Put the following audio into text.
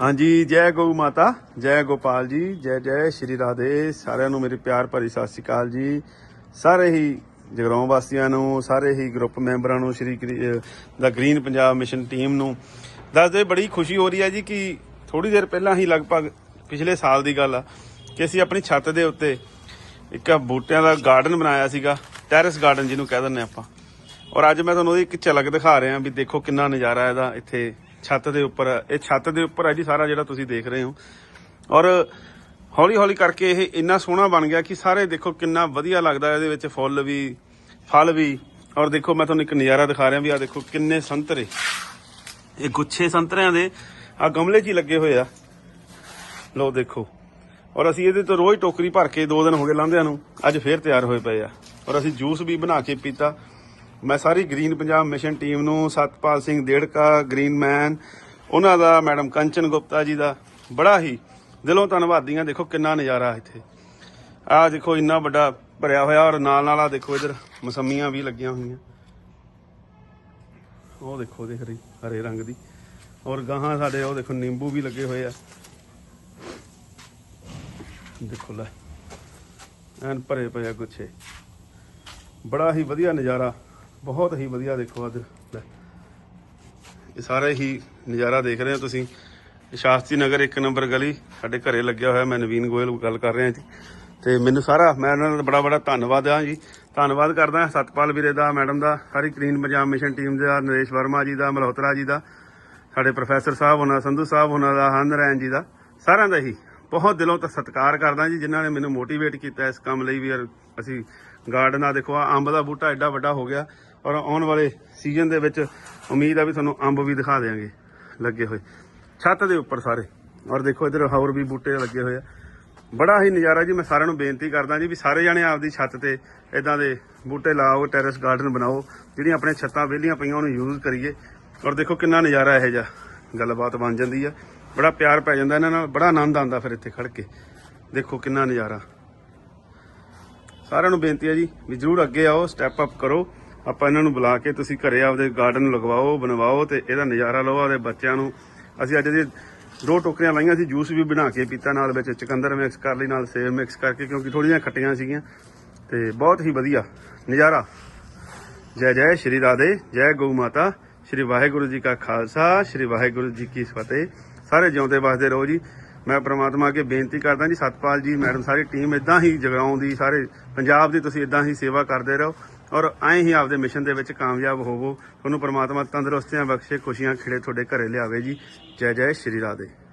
ਹਾਂਜੀ, ਜੈ ਗਊ ਮਾਤਾ, ਜੈ ਗੋਪਾਲ ਜੀ, ਜੈ ਜੈ ਸ਼੍ਰੀ ਰਾਧੇ, ਸਾਰਿਆਂ ਨੂੰ ਮੇਰੇ ਪਿਆਰ ਭਰੀ ਸਤਿ ਸ਼੍ਰੀ ਅਕਾਲ ਜੀ। ਸਾਰੇ ਹੀ ਜਗਰਾਉਂ ਵਾਸੀਆਂ ਨੂੰ, ਸਾਰੇ ਹੀ ਗਰੁੱਪ ਮੈਂਬਰਾਂ ਨੂੰ, ਸ਼੍ਰੀ ਦਾ ਗ੍ਰੀਨ ਪੰਜਾਬ ਮਿਸ਼ਨ ਟੀਮ ਨੂੰ ਦੱਸਦੇ ਬੜੀ ਖੁਸ਼ੀ ਹੋ ਰਹੀ ਹੈ ਜੀ ਕਿ ਥੋੜੀ ਦੇਰ ਪਹਿਲਾਂ ਹੀ ਲਗਭਗ ਪਿਛਲੇ ਸਾਲ ਦੀ ਗੱਲ ਆ ਕਿ ਅਸੀਂ ਆਪਣੀ ਛੱਤ ਦੇ ਉੱਤੇ ਇੱਕ ਬੂਟਿਆਂ ਦਾ ਗਾਰਡਨ ਬਣਾਇਆ ਸੀਗਾ, ਟੈਰੇਸ ਗਾਰਡਨ ਜਿਹਨੂੰ ਕਹਿ ਦਿੰਦੇ ਆਪਾਂ। ਔਰ ਅੱਜ ਮੈਂ ਤੁਹਾਨੂੰ ਉਹਦੀ ਇੱਕ ਝਲਕ ਦਿਖਾ ਰਿਹਾ ਵੀ ਦੇਖੋ ਕਿੰਨਾ ਨਜ਼ਾਰਾ ਇਹਦਾ ਇੱਥੇ ਛੱਤ ਦੇ ਉੱਪਰ, ਇਹ ਛੱਤ ਦੇ ਉੱਪਰ ਹੈ ਜੀ ਸਾਰਾ ਜਿਹੜਾ ਤੁਸੀਂ ਦੇਖ ਰਹੇ ਹੋ। ਔਰ ਹੌਲੀ ਹੌਲੀ ਕਰਕੇ ਇਹ ਇੰਨਾ ਸੋਹਣਾ ਬਣ ਗਿਆ ਕਿ ਸਾਰੇ ਦੇਖੋ ਕਿੰਨਾ ਵਧੀਆ ਲੱਗਦਾ ਇਹਦੇ ਵਿੱਚ ਫੁੱਲ ਵੀ, ਫਲ ਵੀ। ਔਰ ਦੇਖੋ ਮੈਂ ਤੁਹਾਨੂੰ ਇੱਕ ਨਜ਼ਾਰਾ ਦਿਖਾ ਰਿਹਾ ਵੀ ਆ ਦੇਖੋ ਕਿੰਨੇ ਸੰਤਰੇ। ਇਹ ਗੁੱਛੇ ਸੰਤਰਿਆਂ ਦੇ ਆ ਗਮਲੇ 'ਚ ਹੀ ਲੱਗੇ ਹੋਏ ਆ। ਲੋ ਦੇਖੋ। ਔਰ ਅਸੀਂ ਇਹਦੇ ਤੋਂ ਰੋਜ਼ ਟੋਕਰੀ ਭਰ ਕੇ ਦੋ ਦਿਨ ਹੋ ਗਏ ਲਾਂਦਿਆਂ ਨੂੰ, ਅੱਜ ਫੇਰ ਤਿਆਰ ਹੋਏ ਪਏ ਆ। ਔਰ ਅਸੀਂ ਜੂਸ ਵੀ ਬਣਾ ਕੇ ਪੀਤਾ। ਮੈਂ ਸਾਰੀ ਗ੍ਰੀਨ ਪੰਜਾਬ ਮਿਸ਼ਨ ਟੀਮ ਨੂੰ, ਸਤਪਾਲ ਸਿੰਘ ਦੇੜਕਾ, ਗ੍ਰੀਨ ਮੈਨ, ਉਹਨਾਂ ਦਾ, ਮੈਡਮ ਕੰਚਨ ਗੁਪਤਾ ਜੀ ਦਾ, ਬੜਾ ਹੀ ਦਿਲੋਂ ਧੰਨਵਾਦੀ ਦੇਖੋ ਕਿੰਨਾ ਨਜ਼ਾਰਾ ਇੱਥੇ। ਆਹ ਦੇਖੋ ਇੰਨਾ ਵੱਡਾ ਭਰਿਆ ਹੋਇਆ ਔਰ ਨਾਲ ਨਾਲ ਆ ਦੇਖੋ ਇਧਰ ਮਸੰਮੀਆਂ ਵੀ ਲੱਗੀਆਂ ਹੋਈਆਂ। ਉਹ ਦੇਖੋ ਦੇਖ ਰਹੀ, ਹਰੇ ਰੰਗ ਦੀ। ਔਰ ਗਾਹਾਂ ਸਾਡੇ ਉਹ ਦੇਖੋ ਨਿੰਬੂ ਵੀ ਲੱਗੇ ਹੋਏ ਆ। ਦੇਖੋ ਲੈ, ਐਨ ਭਰੇ ਪਏ ਆ ਗੁੱਛੇ। ਬੜਾ ਹੀ ਵਧੀਆ ਨਜ਼ਾਰਾ। ਬਹੁਤ ਹੀ ਵਧੀਆ ਦੇਖੋ ਅੱਜ। ਇਹ ਸਾਰੇ ਹੀ ਨਜ਼ਾਰਾ ਦੇਖ ਰਹੇ ਹੋ ਤੁਸੀਂ। ਸ਼ਾਸਤਰੀ ਨਗਰ ਇੱਕ ਨੰਬਰ ਗਲੀ, ਸਾਡੇ ਘਰੇ ਲੱਗਿਆ ਹੋਇਆ। ਮੈਂ ਨਵੀਨ ਗੋਇਲ ਗੱਲ ਕਰ ਰਿਹਾ ਜੀ। ਤੇ ਮੈਨੂੰ ਸਾਰਾ, ਮੈਂ ਉਹਨਾਂ ਦਾ ਬੜਾ ਬੜਾ ਧੰਨਵਾਦ ਆ ਜੀ। ਧੰਨਵਾਦ ਕਰਦਾ ਸਤਪਾਲ ਵੀਰੇ ਦਾ, ਮੈਡਮ ਦਾ ਸਾਰੀ ਕਲੀਨ ਪੰਜਾਬ ਮਿਸ਼ਨ ਟੀਮ ਦਾ, ਨਰੇਸ਼ ਵਰਮਾ ਜੀ ਦਾ, ਮਲਹੋਤਰਾ ਜੀ ਦਾ, ਸਾਡੇ ਪ੍ਰੋਫੈਸਰ ਸਾਹਿਬ ਉਹਨਾਂ ਸੰਧੂ ਸਾਹਿਬ ਉਹਨਾਂ ਦਾ ਹਨਰੈਨ ਜੀ ਦਾ, ਸਾਰਿਆਂ ਦਾ ਹੀ। ਬਹੁਤ ਦਿਲੋਂ ਤੋਂ ਸਤਿਕਾਰ ਕਰਦਾ ਜੀ, ਜਿਨ੍ਹਾਂ ਨੇ ਮੈਨੂੰ ਮੋਟੀਵੇਟ ਕੀਤਾ ਇਸ ਕੰਮ ਲਈ ਵੀ ਔਰ ਅਸੀਂ ਗਾਰਡਨ ਆ, ਦੇਖੋ ਆ ਅੰਬ ਦਾ ਬੂਟਾ ਐਡਾ ਵੱਡਾ ਹੋ ਗਿਆ ਔਰ ਆਉਣ ਵਾਲੇ ਸੀਜ਼ਨ ਦੇ ਵਿੱਚ ਉਮੀਦ ਆ ਵੀ ਤੁਹਾਨੂੰ ਅੰਬ ਵੀ ਦਿਖਾ ਦੇਵਾਂਗੇ ਲੱਗੇ ਹੋਏ। ਛੱਤ ਦੇ ਉੱਪਰ ਸਾਰੇ। ਔਰ ਦੇਖੋ ਇਧਰ ਹੋਰ ਵੀ ਬੂਟੇ ਲੱਗੇ ਹੋਏ ਆ। ਬੜਾ ਹੀ ਨਜ਼ਾਰਾ ਜੀ, ਮੈਂ ਸਾਰਿਆਂ ਨੂੰ ਬੇਨਤੀ ਕਰਦਾ ਜੀ ਵੀ ਸਾਰੇ ਜਣੇ ਆਪਦੀ ਛੱਤ ਤੇ ਇਦਾਂ ਦੇ ਬੂਟੇ ਲਾਓ ਟੈਰੇਸ ਗਾਰਡਨ ਬਣਾਓ, ਜਿਹੜੀਆਂ ਆਪਣੇ ਛੱਤਾਂ ਵਿਹਲੀਆਂ ਪਈਆਂ ਉਹਨੂੰ ਯੂਜ਼ ਕਰੀਏ। ਔਰ ਦੇਖੋ ਕਿੰਨਾ ਨਜ਼ਾਰਾ ਇਹੋ ਜਿਹਾ ਗੱਲਬਾਤ ਬਣ ਜਾਂਦੀ ਆ। ਬੜਾ ਪਿਆਰ ਪੈ ਜਾਂਦਾ, ਇਹਨਾਂ ਨਾਲ ਬੜਾ ਆਨੰਦ ਆਉਂਦਾ ਫਿਰ ਇੱਥੇ ਖੜ ਕੇ। ਦੇਖੋ ਕਿੰਨਾ ਨਜ਼ਾਰਾ। ਸਾਰਿਆਂ ਨੂੰ ਬੇਨਤੀ ਹੈ ਜੀ ਵੀ ਜਰੂਰ ਅੱਗੇ ਆਓ ਸਟੈਪ ਅਪ ਕਰੋ। ਆਪਾਂ ਇਹਨਾਂ ਨੂੰ ਬੁਲਾ ਕੇ ਤੁਸੀਂ ਘਰੇ ਆਪਦੇ ਗਾਰਡਨ ਲਗਵਾਓ, ਬਣਵਾਓ ਤੇ ਇਹਦਾ ਨਜ਼ਾਰਾ ਲਓ ਆਪਦੇ ਬੱਚਿਆਂ ਨੂੰ। ਅਸੀਂ ਅੱਜ ਦੇ ਦੋ ਟੋਕਰੀਆਂ ਲਾਈਆਂ ਸੀ, ਜੂਸ ਵੀ ਬਣਾ ਕੇ ਪੀਤਾ ਨਾਲ ਵਿੱਚ, ਚਕੰਦਰ ਮਿਕਸ ਕਰ ਲਈ, ਨਾਲ ਸੇਬ ਮਿਕਸ ਕਰਕੇ, ਕਿਉਂਕਿ ਥੋੜੀਆਂ ਖੱਟੀਆਂ ਸੀਗੀਆਂ। ਤੇ ਬਹੁਤ ਹੀ ਵਧੀਆ ਨਜ਼ਾਰਾ। ਜੈ ਜੈ, ਸ਼੍ਰੀ ਰਾਧੇ, ਜੈ ਗਊ ਮਾਤਾ। ਸ਼੍ਰੀ ਵਾਹਿਗੁਰੂ ਜੀ ਕਾ ਖਾਲਸਾ, ਸ਼੍ਰੀ ਵਾਹਿਗੁਰੂ ਜੀ ਕੀ ਫਤਿਹ। ਸਾਰੇ ਜਿਉਂਦੇ ਵਸਦੇ ਰਹੋ ਜੀ। ਮੈਂ ਪ੍ਰਮਾਤਮਾ ਅੱਗੇ ਬੇਨਤੀ ਕਰਦਾ ਜੀ, ਸਤਪਾਲ ਜੀ, ਮੈਡਮ ਸਾਰੀ ਟੀਮ ਇਦਾਂ ਹੀ ਜਗਰਾਉਂ ਦੀ, ਸਾਰੇ ਪੰਜਾਬ ਦੀ ਤੁਸੀਂ ਇਦਾਂ ਹੀ ਸੇਵਾ ਕਰਦੇ ਰਹੋ ਔਰ ਐਂ ਹੀ ਆਪਦੇ ਮਿਸ਼ਨ ਦੇ ਵਿੱਚ ਕਾਮਯਾਬ ਹੋਵੋ। ਤੁਹਾਨੂੰ ਪ੍ਰਮਾਤਮਾ ਤੰਦਰੁਸਤੀਆਂ ਬਖਸ਼ੇ, ਖੁਸ਼ੀਆਂ ਖਿੜੇ ਤੁਹਾਡੇ ਘਰੇ ਲਿਆਵੇ ਜੀ। ਜੈ ਜੈ ਸ਼੍ਰੀ ਰਾਧੇ।